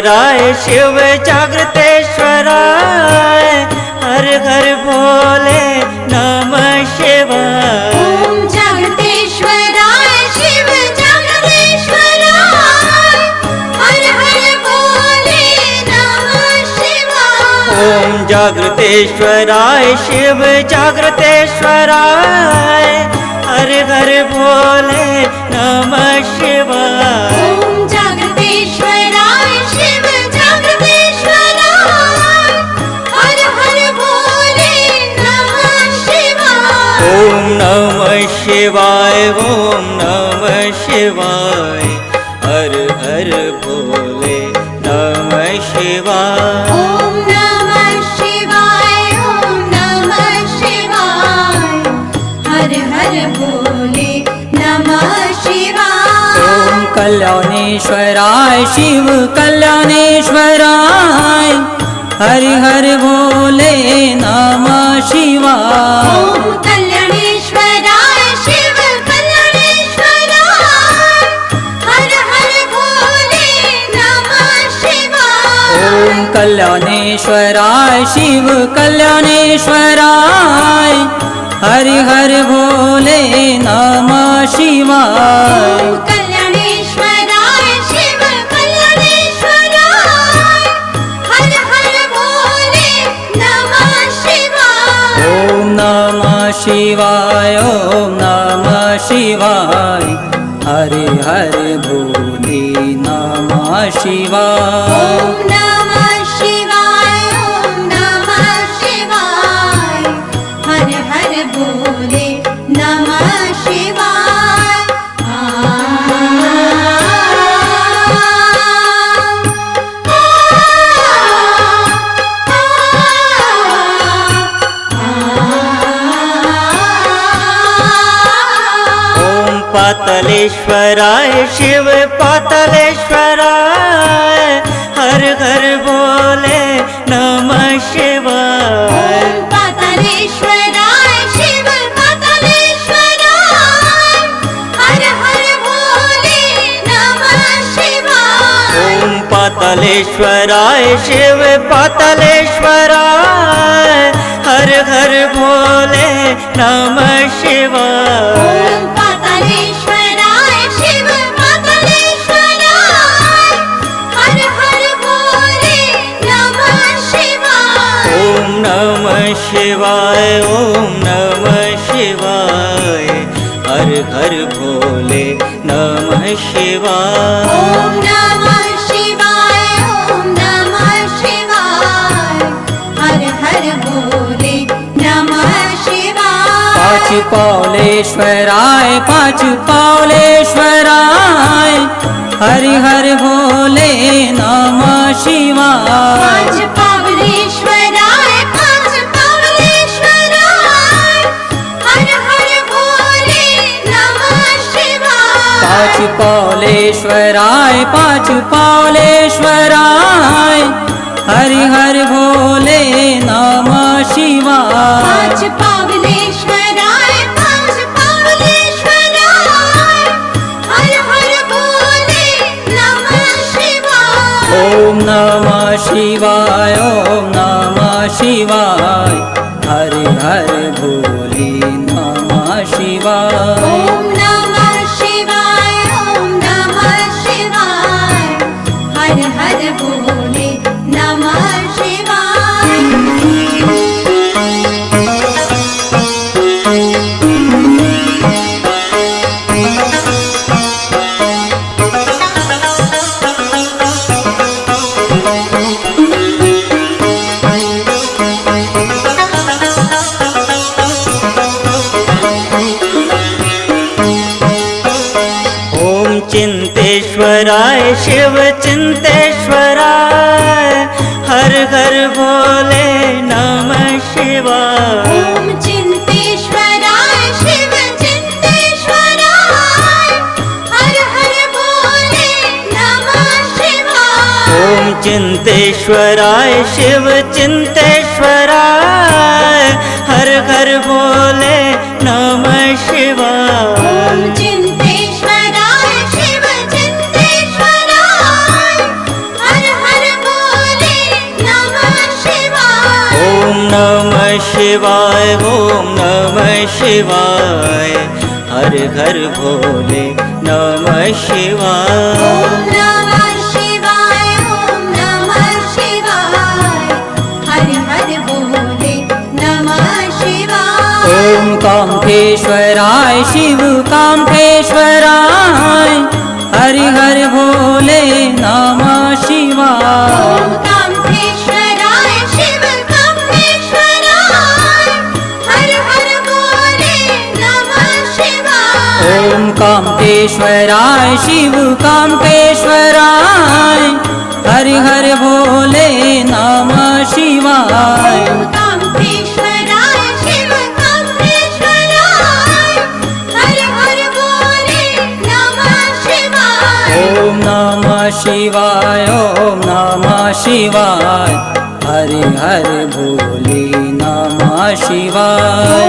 जागृतेश्वराय शिव जागृतेश्वराय। हर घर भोले नमः शिवाय ॐ जागृतेश्वराय शिव जागृतेश्वराय। हर हर भोले नमः शिवाय ॐ जागृतेश्वराय शिव जागृतेश्वराय। हर हर भोले नमः शिवाय ॐ नमः शिवाय ॐ नमः शिवाय। हर हर भोले नमः शिवाय। ॐ नमः शिवाय ॐ नमः शिवाय। हर हर भोले नमः शिवाय। ॐ कल्याणेश्वराय शिव कल्याणेश्वराय। हरि हर भोले नमः शिवाय कल्याणेश्वराय शिव कल्याणेश्वराय हरि हर भोले नमः शिवाय। शिव शिवाय। ॐ नमः शिवाय हरे हरे भोले नमः शिवाय पातलेश्वराय शिव पातलेश्वराय हर हर भोले नमः शिवाय। ॐ पातालेश्वराय शिव पातालेश्वराय हर हर भोले नमः शिवाय। ॐ पातलेश्वराय शिव पातलेश्वराय हर हर भोले नमः शिवाय शिवाय ॐ नमः शिवाय। हर हर भोले नमः शिवाय। ॐ नमः शिवाय ॐ नमः शिवाय। हर हर भोले नमः शिवाय। पाच पावलेश्वराय पाच पावलेश्वराय। हरि हर भोले नमः शिवाय। पावलेश्वराय पाच पावलेश्वराय हरि हर भोले नमः शिवाय। पांच पावलेश्वराय पांच पावलेश्वराय हर हर भोले नमः शिवाय। ॐ नमः शिवाय ॐ नमः शिवाय हरि हर भोले नमः शिवाय हर बोले नमः शिवाय। चिंतेश्वराय शिव चिंतेश्वराय चिंतेश्वराय शिव चिंते शिवाय ओम नमः शिवाय। हर घर भोले नमः शिवाय। ओम कामठेश्वराय शिव कामठेश्वराय हरि हर भोले नमः शिवाय। कान्तेश्वराय शिव कान्तेश्वराय हरि हर भोले नमः शिवाय। ॐ कान्तेश्वराय शिव कान्तेश्वराय हर हर भोले नमः शिवाय। ॐ नमः शिवाय ॐ नमः शिवाय हरि हर भोले नमः शिवाय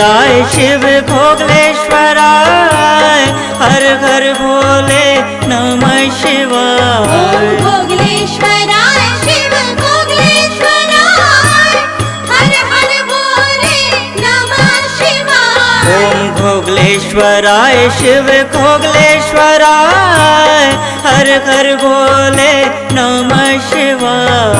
भोगलेश्वराय शिव भोगलेश्वराय हर हर भोले नमः शिवाय। भोगलेश्वराय शिव भोगलेश्वराय हर हर भोले नमः शिवाय। ॐ भोगलेश्वराय शिव भोगलेश्वराय हर हर भोले नमः शिवाय।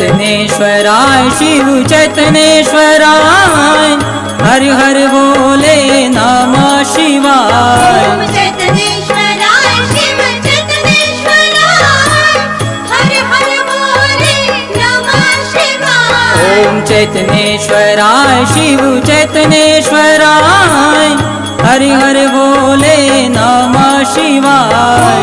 चैतन्येश्वराय शिव चैतन्येश्वराय हरि हर भोले नमः शिवाय। ॐ चैतन्येश्वराय शिव चैतन्येश्वराय हर हर भोले नमः शिवाय